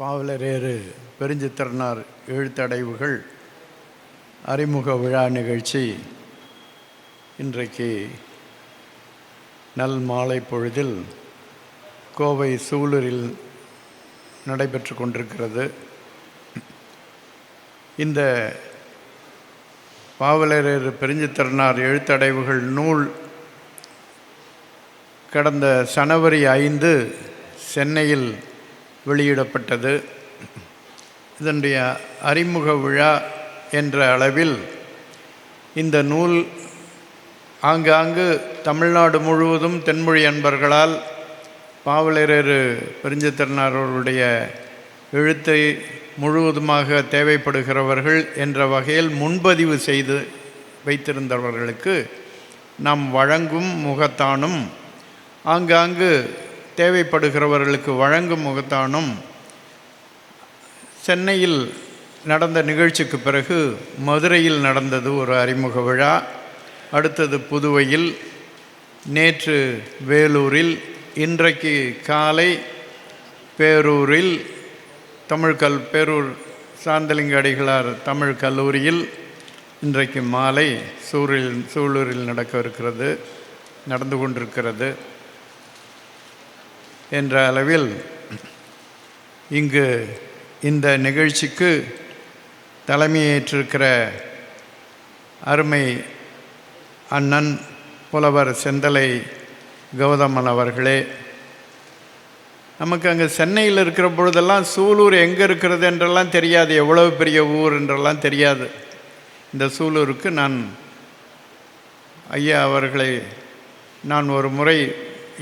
பாவலரேறு பெருஞ்சித்திரனார் எழுத்தடைவுகள் அறிமுக விழா நிகழ்ச்சி. இன்றைக்கு நல் மாலை பொழுதில் கோவை சூலூரில் நடைபெற்று கொண்டிருக்கிறது. இந்த பாவலரேறு பெருஞ்சித்திரனார் எழுத்தடைவுகள் நூல் கடந்த சனவரி ஐந்து சென்னையில் வெளியிடப்பட்டது. இதனுடைய அறிமுக விழா என்ற அளவில் இந்த நூல் ஆங்காங்கு தமிழ்நாடு முழுவதும் தென்மொழி அன்பர்களால் பாவலரேறு பெருஞ்சித்திரனார் அவர்களுடைய எழுத்தை முழுவதுமாக தேவைப்படுகிறவர்கள் என்ற வகையில் முன்பதிவு செய்து வைத்திருந்தவர்களுக்கு நாம் வழங்கும் முகத்தானும் ஆங்காங்கு தேவைப்படுகிறவர்களுக்கு வழங்கும் முகத்தானும் சென்னையில் நடந்த நிகழ்ச்சிக்கு பிறகு மதுரையில் நடந்தது ஒரு அறிமுக விழா. அடுத்தது புதுவையில் நேற்று வேலூரில் இன்றைக்கு காலை பேரூரில் தமிழ்கல் பேரூர் சாந்தலிங்க அடிகளார் தமிழ் கல்லூரியில் இன்றைக்கு மாலை சூரில் சூலூரில் நடக்க இருக்கிறது நடந்து கொண்டிருக்கிறது. என்ற அளவில் இங்கு இந்த நிகழ்ச்சிக்கு தலைமையேற்றிருக்கிற அருமை அண்ணன் புலவர் செந்தலை கௌதமன் அவர்களே நமக்கு அங்கே சென்னையில் இருக்கிற பொழுதெல்லாம் சூலூர் எங்கே இருக்கிறது என்றெல்லாம் தெரியாது எவ்வளவு பெரிய ஊர் என்றெல்லாம் தெரியாது. இந்த சூலூருக்கு நான் ஐயா அவர்களை நான் ஒரு முறை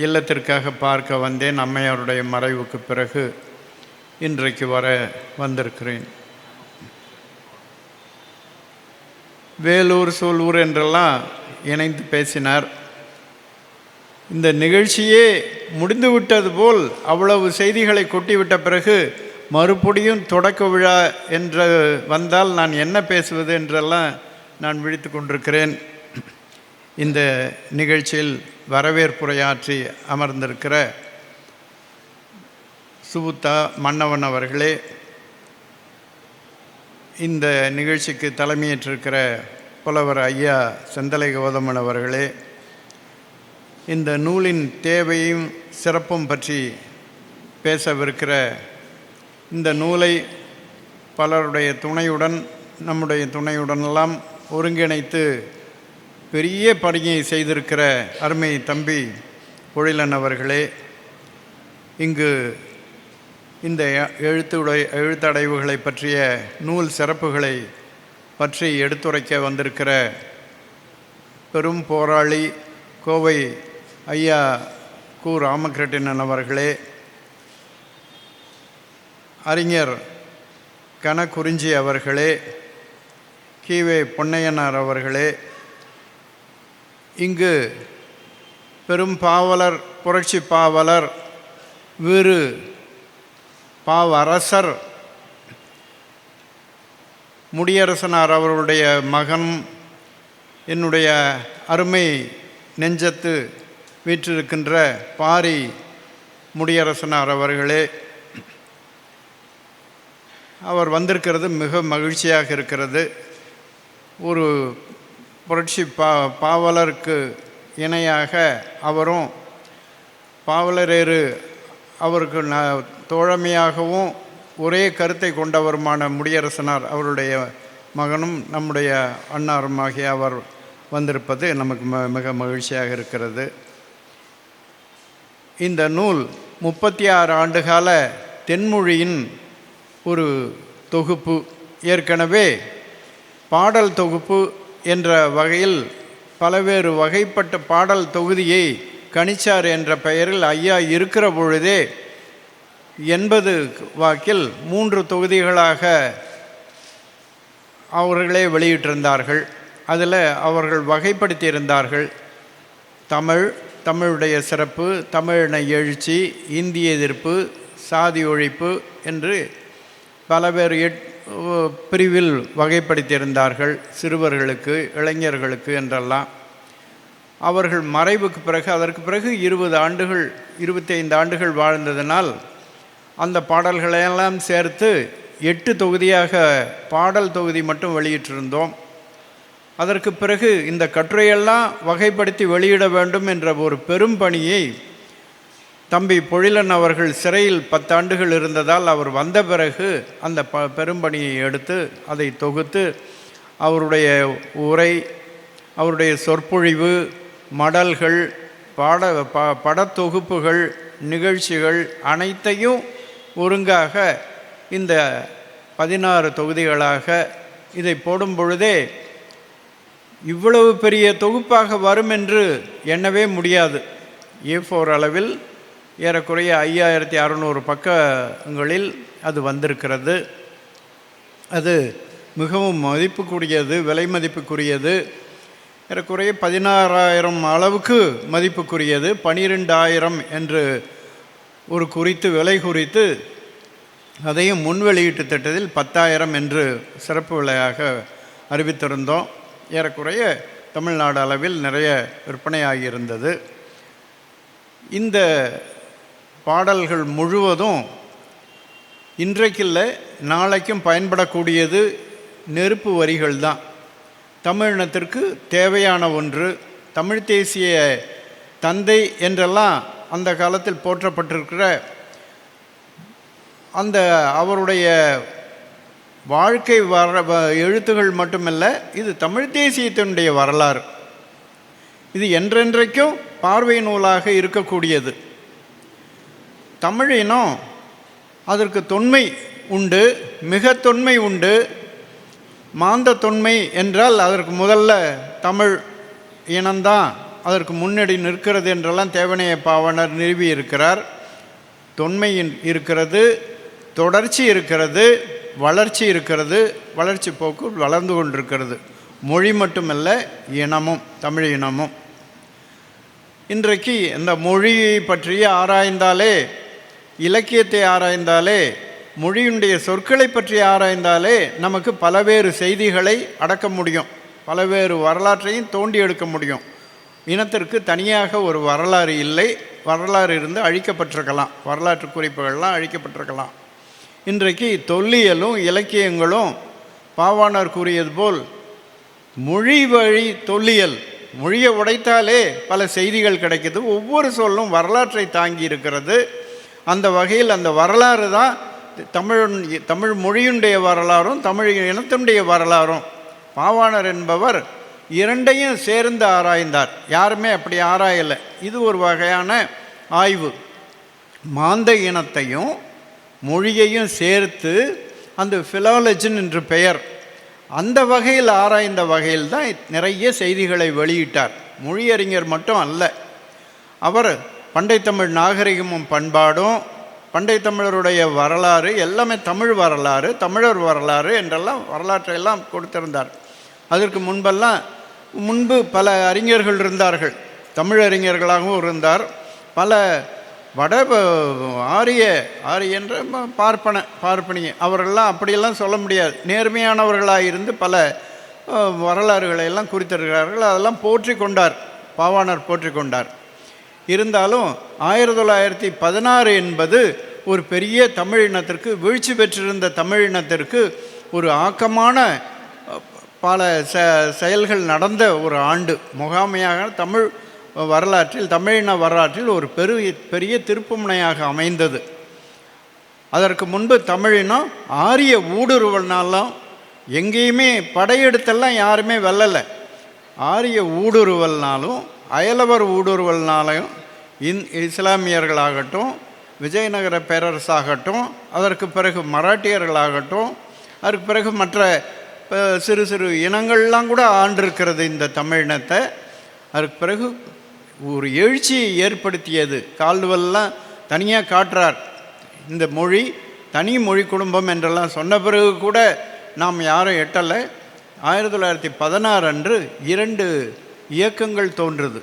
இல்லத்திற்காக பார்க்க வந்தேன். அம்மையாருடைய மறைவுக்கு பிறகு இன்றைக்கு வர வந்திருக்கிறேன். வேலூர் சூலூர் என்றெல்லாம் இணைந்து பேசினார். இந்த நிகழ்ச்சியே முடிந்துவிட்டது போல் அவ்வளவு செய்திகளை கொட்டிவிட்ட பிறகு மறுபடியும் தொடக்க விழா என்று வந்தால் நான் என்ன பேசுவது என்றெல்லாம் நான் விழித்து கொண்டிருக்கிறேன். இந்த நிகழ்ச்சியில் வரவேற்புரையாற்றி அமர்ந்திருக்கிற சுபுத்தா மன்னவன் அவர்களே இந்த நிகழ்ச்சிக்கு தலைமையேற்றிருக்கிற புலவர் ஐயா செந்தலை கௌதமன் அவர்களே இந்த நூலின் தேவையும் சிறப்பும் பற்றி பேசவிருக்கிற இந்த நூலை பலருடைய துணையுடன் நம்முடைய துணையுடனெல்லாம் ஒருங்கிணைத்து பெரிய பணியை செய்திருக்கிற அருமை தம்பி பொழிலன் அவர்களே இங்கு இந்த எழுத்துடை எழுத்தடைவுகளை பற்றிய நூல் சிறப்புகளை பற்றி எடுத்துரைக்க வந்திருக்கிற பெரும் போராளி கோவை ஐயா கு. ராமகிருட்டிணன் அவர்களே அறிஞர் கனகுறிஞ்சி அவர்களே கீவே பொன்னையனார் அவர்களே இங்கு பெரும் பாவலர் புரட்சி பாவலர் வீறு பாவரசர் முடியரசனார் அவர்களுடைய மகன் என்னுடைய அருமை நெஞ்சத்து வீற்றிருக்கின்ற பாரி முடியரசனார் அவர்களே அவர் வந்திருக்கிறது மிக மகிழ்ச்சியாக இருக்கிறது. ஒரு புரட்சி பா பாவலருக்கு இணையாக அவரும் பாவலரேறு அவருக்கு ந தோழமையாகவும் ஒரே கருத்தை கொண்டவருமான முடியரசனார் அவருடைய மகனும் நம்முடைய அன்னாருமாகிய அவர் வந்திருப்பது நமக்கு ம மிக மகிழ்ச்சியாக இருக்கிறது. இந்த நூல் முப்பத்தி ஆறு ஆண்டுகால தென்மொழியின் ஒரு தொகுப்பு. ஏற்கனவே பாடல் தொகுப்பு என்ற வகையில் பலவேறு வகைப்பட்ட பாடல் தொகுதியை கணிச்சார் என்ற பெயரில் ஐயா இருக்கிற பொழுதே எண்பது வாக்கில் மூன்று தொகுதிகளாக அவர்களே வெளியிட்டிருந்தார்கள். அதில் அவர்கள் வகைப்படுத்தியிருந்தார்கள். தமிழ் தமிழுடைய சிறப்பு தமிழின எழுச்சி இந்திய எதிர்ப்பு சாதி ஒழிப்பு என்று பலவேறு எட் பிரிவில் வகைப்படுத்தியிருந்தார்கள் சிறுவர்களுக்கு இளைஞர்களுக்கு என்றெல்லாம். அவர்கள் மறைவுக்கு பிறகு அதற்கு பிறகு இருபது ஆண்டுகள் இருபத்தைந்து ஆண்டுகள் வாழ்ந்ததனால் அந்த பாடல்களையெல்லாம் சேர்த்து எட்டு தொகுதியாக பாடல் தொகுதி மட்டும் வெளியிட்டிருந்தோம். அதற்கு பிறகு இந்த கட்டுரையெல்லாம் வகைப்படுத்தி வெளியிட வேண்டும் என்ற ஒரு பெரும் பணியை தம்பி பொழிலன் அவர்கள் சிறையில் பத்தாண்டுகள் இருந்ததால் அவர் வந்த பிறகு அந்த ப பெரும்பணியை எடுத்து அதை தொகுத்து அவருடைய உரை அவருடைய சொற்பொழிவு மடல்கள் பாட ப படத்தொகுப்புகள் நிகழ்ச்சிகள் அனைத்தையும் ஒருங்காக இந்த பதினாறு தொகுதிகளாக இதை போடும் பொழுதே இவ்வளவு பெரிய தொகுப்பாக வரும் என்று எண்ணவே முடியாது. ஏ ஃபோர் அளவில் ஏறக்குறைய ஐயாயிரத்தி அறநூறு பக்கங்களில் அது வந்திருக்கிறது. அது மிகவும் மதிப்புக்குரியது விலை மதிப்புக்குரியது. ஏறக்குறைய பதினாறாயிரம் அளவுக்கு மதிப்புக்குரியது. பனிரெண்டாயிரம் என்று ஒரு குறித்து விலை குறித்து அதையும் முன் வெளியீட்டு திட்டத்தில் பத்தாயிரம் என்று சிறப்பு விலையாக அறிவித்திருந்தோம். ஏறக்குறைய தமிழ்நாடு அளவில் நிறைய விற்பனையாகியிருந்தது. இந்த பாடல்கள் முழுவதும் இன்றைக்கில்லை நாளைக்கும் பயன்படக்கூடியது நெருப்பு வரிகள் தான் தமிழினத்திற்கு தேவையான ஒன்று தமிழ் தேசிய தந்தை என்றெல்லாம் அந்த காலத்தில் போற்றப்பட்டிருக்கிற அந்த அவருடைய வாழ்க்கை வர வ- எழுத்துகள் மட்டுமல்ல இது தமிழ் தேசியத்தினுடைய வரலாறு. இது என்றென்றைக்கும் பார்வை நூலாக இருக்கக்கூடியது. தமிழ் இனம் அதற்கு தொன்மை உண்டு மிக தொன்மை உண்டு. மாந்த தொன்மை என்றால் அதற்கு முதல்ல தமிழ் இனம்தான். அதற்கு முன்னாடி நிற்கிறது என்றெல்லாம் தேவனைய பாவனர் நிறுவி இருக்கிறார். தொன்மை இருக்கிறது தொடர்ச்சி இருக்கிறது வளர்ச்சி இருக்கிறது வளர்ச்சி போக்கு வளர்ந்து கொண்டிருக்கிறது. மொழி மட்டுமல்ல இனமும் தமிழ் இனமும். இன்றைக்கு இந்த மொழியை பற்றி ஆராய்ந்தாலே இலக்கியத்தை ஆராய்ந்தாலே மொழியுடைய சொற்களை பற்றி ஆராய்ந்தாலே நமக்கு பலவேறு செய்திகளை அடக்க முடியும். பலவேறு வரலாற்றையும் தோண்டி எடுக்க முடியும். இனத்திற்கு தனியாக ஒரு வரலாறு இல்லை. வரலாறு இருந்து அழிக்கப்பட்டிருக்கலாம். வரலாற்று குறிப்புகள்லாம் அழிக்கப்பட்டிருக்கலாம். இன்றைக்கு தொல்லியலும் இலக்கியங்களும் பாவாணர் கூறியது போல் மொழி வழி தொல்லியல் மொழியை உடைத்தாலே பல செய்திகள் கிடைக்கிது. ஒவ்வொரு சொல்லும் வரலாற்றை தாங்கி இருக்கிறது. அந்த வகையில் அந்த வரலாறு தான் தமிழ் தமிழ் மொழியுடைய வரலாறும் தமிழ் இனத்தினுடைய வரலாறும். பாவாணர் என்பவர் இரண்டையும் சேர்ந்து ஆராய்ந்தார். யாருமே அப்படி ஆராயலை. இது ஒரு வகையான ஆய்வு. மாந்த இனத்தையும் மொழியையும் சேர்த்து அந்த ஃபிலாலஜின் என்று பெயர் அந்த வகையில் ஆராய்ந்த வகையில் தான் நிறைய செய்திகளை வெளியிட்டார். மொழியறிஞர் மட்டும் அல்ல. அவர் பண்டை தமிழ் நாகரிகமும் பண்பாடும் பண்டை தமிழருடைய வரலாறு எல்லாமே தமிழ் வரலாறு தமிழர் வரலாறு என்றெல்லாம் வரலாற்றையெல்லாம் கொடுத்திருந்தார். அதற்கு முன்பெல்லாம் முன்பு பல அறிஞர்கள் இருந்தார்கள். தமிழ் அறிஞர்களாகவும் இருந்தார். பல வட ஆரிய ஆரிய ஆரியன்ற பார்ப்பன பார்ப்பனிய அவர்கள்லாம் அப்படியெல்லாம் சொல்ல முடியாது. நேர்மையானவர்களாக இருந்து பல வரலாறுகளை எல்லாம் குறித்திருக்கிறார்கள். அதெல்லாம் போற்றி கொண்டார். பாவாணர் போற்றி கொண்டார். இருந்தாலும் ஆயிரத்தி தொள்ளாயிரத்தி பதினாறு என்பது ஒரு பெரிய தமிழினத்திற்கு வீழ்ச்சி பெற்றிருந்த தமிழினத்திற்கு ஒரு ஆக்கமான பல செ செயல்கள் நடந்த ஒரு ஆண்டு. முகாமையாக தமிழ் வரலாற்றில் தமிழின வரலாற்றில் ஒரு பெரு பெரிய திருப்புமுனையாக அமைந்தது. அதற்கு முன்பு தமிழினம் ஆரிய ஊடுருவல்னாலும் எங்கேயுமே படையெடுத்தெல்லாம் யாருமே வெல்லலை. ஆரிய ஊடுருவல்னாலும் அயலவர் ஊடுருவல்னாலும் இந் இஸ்லாமியர்களாகட்டும் விஜயநகர பேரரசாகட்டும் அதற்கு பிறகு மராட்டியர்களாகட்டும் அதற்கு பிறகு மற்ற சிறு சிறு இனங்கள்லாம் கூட ஆண்டிருக்கிறது இந்த தமிழினத்தை அதற்கு பிறகு ஒரு எழுச்சியை ஏற்படுத்தியது. கால்வெல்லாம் தனியாக காட்டுறார் இந்த மொழி தனி மொழி குடும்பம் என்றெல்லாம் சொன்ன பிறகு கூட நாம் யாரும் எட்டலை? ஆயிரத்தி தொள்ளாயிரத்தி பதினாறு அன்று இரண்டு இயக்கங்கள் தோன்றுது.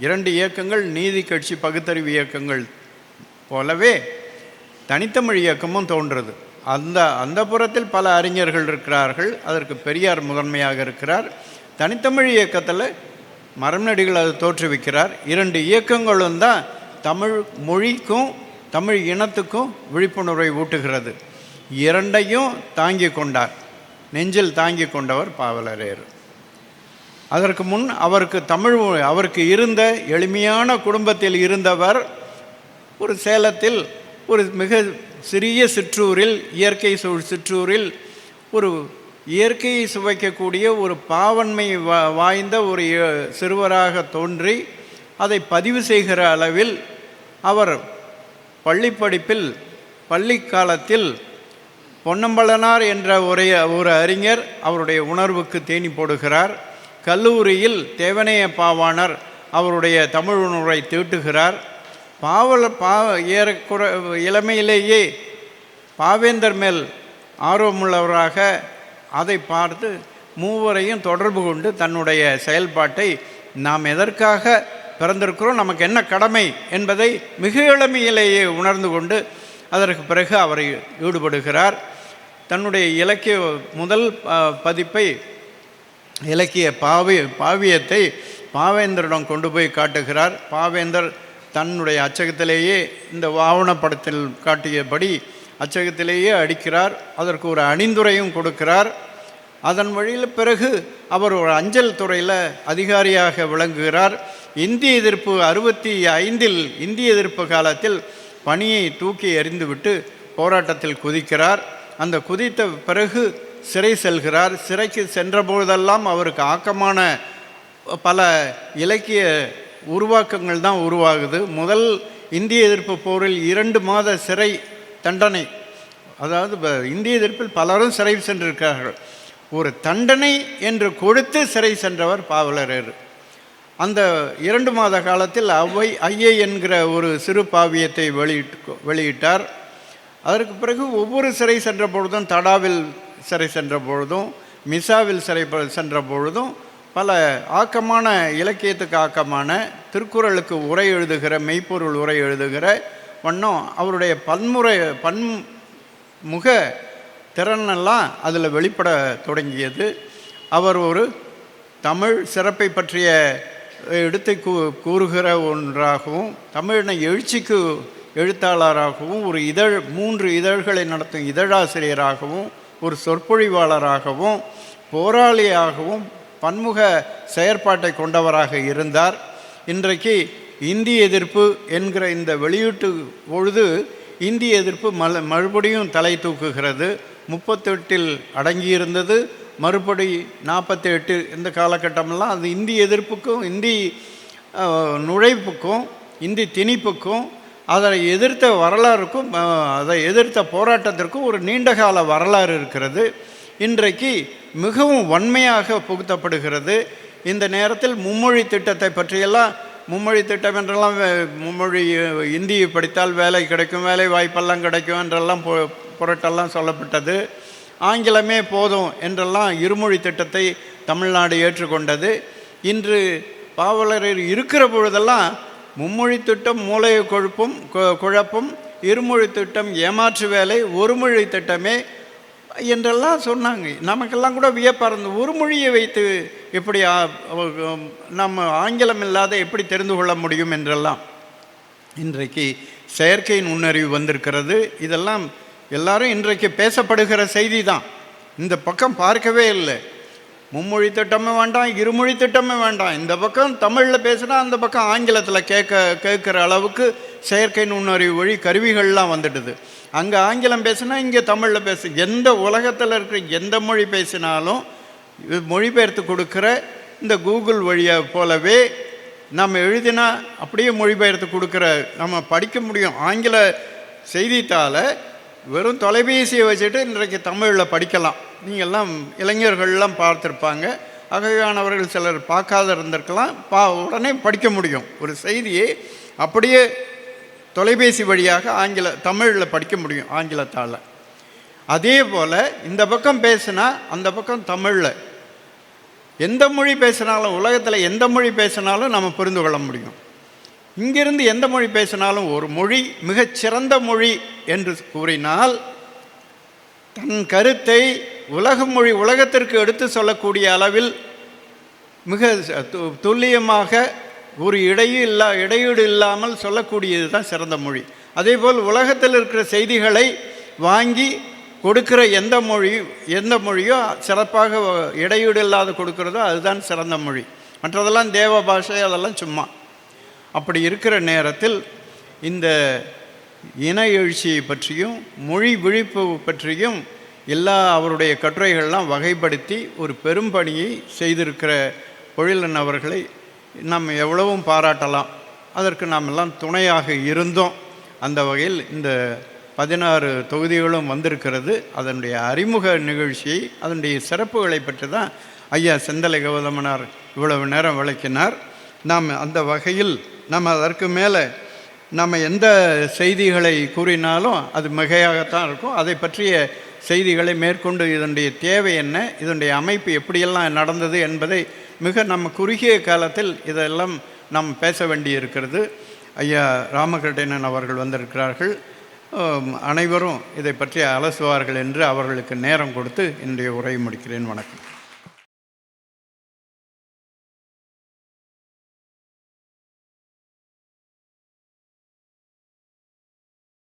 இரண்டு இயக்கங்கள் நீதி கட்சி பகுத்தறிவு இயக்கங்கள் போலவே தனித்தமிழ் இயக்கமும் தோன்றுறது அந்த அந்த புறத்தில் பல அறிஞர்கள் இருக்கிறார்கள். அதற்கு பெரியார் முதன்மையாக இருக்கிறார். தனித்தமிழ் இயக்கத்தில் மரம்நடிகள் அது தோற்றுவிக்கிறார். இரண்டு இயக்கங்களும் தான் தமிழ் மொழிக்கும் தமிழ் இனத்துக்கும் விழிப்புணர்வை ஊட்டுகிறது. இரண்டையும் தாங்கி கொண்டார். நெஞ்சில் தாங்கி கொண்டவர் பாவலரேர் அதற்கு முன் அவருக்கு தமிழ் அவருக்கு இருந்த எளிமையான குடும்பத்தில் இருந்தவர் ஒரு சேலத்தில் ஒரு மிக சிறிய சிற்றூரில் இயற்கை சூழ் சிற்றூரில் ஒரு இயற்கையை சுவைக்கக்கூடிய ஒரு பாவன்மை வா வாய்ந்த ஒரு சிறுவராக தோன்றி அதை பதிவு செய்கிற அளவில் அவர் பள்ளிப்படிப்பில் பள்ளி காலத்தில் பொன்னம்பலனார் என்ற ஒரே ஒரு அறிஞர் அவருடைய உணர்வுக்கு தேனி போடுகிறார். கல்லூரியில் தேவனைய பாவாணர் அவருடைய தமிழ் உணர்வை தீட்டுகிறார் பாவல பா ஏறக்குற இளமையிலேயே பாவேந்தர் மேல் ஆர்வமுள்ளவராக அதை பார்த்து மூவரையும் தொடர்பு கொண்டு தன்னுடைய செயல்பாட்டை நாம் எதற்காக பிறந்திருக்கிறோம் நமக்கு என்ன கடமை என்பதை மிக இளமையிலேயே உணர்ந்து கொண்டு அதற்கு பிறகு அவர் ஈடுபடுகிறார். தன்னுடைய இலக்கிய முதல் பதிப்பை இலக்கிய பாவி பாவியத்தை பாவேந்தரிடம் கொண்டு போய் காட்டுகிறார். பாவேந்தர் தன்னுடைய அச்சகத்திலேயே இந்த ஆவணப்படத்தில் காட்டியபடி அச்சகத்திலேயே அடிக்கிறார். அதற்கு ஒரு அணிந்துரையும் கொடுக்கிறார். அதன் வழியில் பிறகு அவர் ஒரு அஞ்சல் துறையில் அதிகாரியாக விளங்குகிறார். இந்திய எதிர்ப்பு அறுபத்தி ஐந்தில் இந்திய எதிர்ப்பு காலத்தில் பணியை தூக்கி எறிந்துவிட்டு போராட்டத்தில் குதிக்கிறார். அந்த குதித்த பிறகு சிறை செல்கிறார். சிறைக்கு சென்றபொழுதெல்லாம் அவருக்கு ஆக்கமான பல இலக்கிய உருவாக்கங்கள் தான் உருவாகுது. முதல் இந்திய எதிர்ப்பு போரில் இரண்டு மாத சிறை தண்டனை அதாவது ப- இந்திய எதிர்ப்பில் பலரும் சிறை சென்றிருக்கிறார்கள். ஒரு தண்டனை என்று கொடுத்து சிறை சென்றவர் பாவலரர் அந்த இரண்டு மாத காலத்தில் அவ்வை ஐயை என்கிற ஒரு சிறு பாவியத்தை வெளியிட்டு வெளியிட்டார். அதற்கு பிறகு ஒவ்வொரு சிறை சென்ற பொழுதும் தடாவில் சிறை சென்ற பொழுதும் மிசாவில் சிறை சென்ற பொழுதும் பல ஆக்கமான இலக்கியத்துக்கு ஆக்கமான திருக்குறளுக்கு உரை எழுதுகிற மெய்ப்பொருள் உரை எழுதுகிற வண்ணம் அவருடைய பன்முறை பன்முக திறனெல்லாம் அதில் வெளிப்பட தொடங்கியது. அவர் ஒரு தமிழ் சிறப்பை பற்றிய எடுத்து கூ கூறுகிற ஒன்றாகவும் தமிழின எழுச்சிக்கு எழுத்தாளராகவும் ஒரு இதழ் மூன்று இதழ்களை நடத்தும் இதழாசிரியராகவும் ஒரு சொற்பொழிவாளராகவும் போராளியாகவும் பன்முக செயற்பாட்டை கொண்டவராக இருந்தார். இன்றைக்கு இந்திய எதிர்ப்பு என்கிற இந்த வெளியீட்டு பொழுது இந்திய எதிர்ப்பு மல மறுபடியும் தலை தூக்குகிறது. முப்பத்தெட்டில் அடங்கியிருந்தது. மறுபடி நாற்பத்தி எட்டு இந்த காலகட்டமெல்லாம் அது இந்திய எதிர்ப்புக்கும் இந்தி நுழைப்புக்கும் இந்தி திணிப்புக்கும் அதை எதிர்த்த வரலாறுக்கும் அதை எதிர்த்த போராட்டத்திற்கும் ஒரு நீண்டகால வரலாறு இருக்கிறது. இன்றைக்கு மிகவும் வன்மையாக புகுத்தப்படுகிறது. இந்த நேரத்தில் மும்மொழி திட்டத்தை பற்றியெல்லாம் மும்மொழி திட்டம் என்றெல்லாம் மும்மொழி இந்தியை படித்தால் வேலை கிடைக்கும் வேலை வாய்ப்பெல்லாம் கிடைக்கும் என்றெல்லாம் பொ பொருட்டெல்லாம் சொல்லப்பட்டது. ஆங்கிலமே போதும் என்றெல்லாம் இருமொழி திட்டத்தை தமிழ்நாடு ஏற்றுக்கொண்டது. இன்று பாவலர் இருக்கிற பொழுதெல்லாம் மும்மொழி திட்டம் மூளை கொழுப்பும் குழப்பும் இருமொழி திட்டம் ஏமாற்று வேலை ஒரு மொழி திட்டமே என்றெல்லாம் சொன்னாங்க. நமக்கெல்லாம் கூட வியப்பாக இருந்தது. ஒரு மொழியை வைத்து எப்படி நம்ம ஆங்கிலம் இல்லாத எப்படி தெரிந்து கொள்ள முடியும் என்றெல்லாம் இன்றைக்கு செயற்கையின் நுண்ணறிவு வந்திருக்கிறது. இதெல்லாம் எல்லாரும் இன்றைக்கு பேசப்படுகிற செய்தி தான். இந்த பக்கம் பார்க்கவே இல்லை. மும்மொழி திட்டமே வேண்டாம் இருமொழி திட்டமே வேண்டாம். இந்த பக்கம் தமிழில் பேசுனா அந்த பக்கம் ஆங்கிலத்தில் கேட்க கேட்குற அளவுக்கு செயற்கை நுண்ணறிவு வழி கருவிகள்லாம் வந்துடுது. அங்கே ஆங்கிலம் பேசுனா இங்கே தமிழில் பேசு எந்த உலகத்தில் இருக்கிற எந்த மொழி பேசினாலும் மொழிபெயர்த்து கொடுக்குற இந்த கூகுள் வழியை போலவே நம்ம எழுதினா அப்படியே மொழிபெயர்த்து கொடுக்குற நம்ம படிக்க முடியும். ஆங்கில செய்தித்தாளை வெறும் தொலைபேசியை வச்சுட்டு இன்றைக்கு தமிழில் படிக்கலாம். நீங்கள்லாம் இளைஞர்கள்லாம் பார்த்துருப்பாங்க. அகையானவர்கள் சிலர் பார்க்காத இருந்திருக்கலாம். பா உடனே படிக்க முடியும். ஒரு செய்தியை அப்படியே தொலைபேசி வழியாக ஆங்கில தமிழில் படிக்க முடியும் ஆங்கிலத்தால். அதே போல் இந்த பக்கம் பேசுனா அந்த பக்கம் தமிழில். எந்த மொழி பேசினாலும் உலகத்தில் எந்த மொழி பேசினாலும் நம்ம புரிந்து கொள்ள முடியும். இங்கிருந்து எந்த மொழி பேசினாலும் ஒரு மொழி மிகச்சிறந்த மொழி என்று கூறினால் தன் கருத்தை உலக மொழி உலகத்திற்கு எடுத்து சொல்லக்கூடிய அளவில் மிக து- துல்லியமாக ஒரு இடையும் இல்லா இடையீடு இல்லாமல் சொல்லக்கூடியது தான் சிறந்த மொழி. அதேபோல் உலகத்தில் இருக்கிற செய்திகளை வாங்கி கொடுக்கிற எந்த மொழி எந்த மொழியோ சிறப்பாக இடையீடு இல்லாத கொடுக்கிறதோ அதுதான் சிறந்த மொழி. மற்றதெல்லாம் தேவ பாஷை அதெல்லாம் சும்மா. அப்படி இருக்கிற நேரத்தில் இந்த இன எழுச்சியை பற்றியும் மொழி விழிப்பு பற்றியும் எல்லா அவருடைய கட்டுரைகள்லாம் வகைப்படுத்தி ஒரு பெரும்பணியை செய்திருக்கிற பொழிலன் அவர்களை நாம் எவ்வளவும் பாராட்டலாம். அதற்கு நாம் எல்லாம் துணையாக இருந்தோம். அந்த வகையில் இந்த பதினாறு தொகுதிகளும் வந்திருக்கிறது. அதனுடைய அறிமுக நிகழ்ச்சியை அதனுடைய சிறப்புகளை பற்றி தான் ஐயா செந்தலை கௌதமனார் இவ்வளவு நேரம் விளக்கினார். நாம் அந்த வகையில் நம்ம அதற்கு மேலே நம்ம எந்த செய்திகளை கூறினாலும் அது மிகையாகத்தான் இருக்கும். அதை பற்றிய செய்திகளை மேற்கொண்டு இதனுடைய தேவை என்ன இதனுடைய அமைப்பு எப்படியெல்லாம் நடந்தது என்பதை மிக நம்ம குறுகிய காலத்தில் இதெல்லாம் நாம் பேச வேண்டி இருக்கிறது ஐயா ராமகிருஷ்ணன் அவர்கள் வந்திருக்கிறார்கள். அனைவரும் இதை பற்றி அலசுவார்கள் என்று அவர்களுக்கு நேரம் கொடுத்து என்னுடைய உரையை முடிக்கிறேன். வணக்கம்.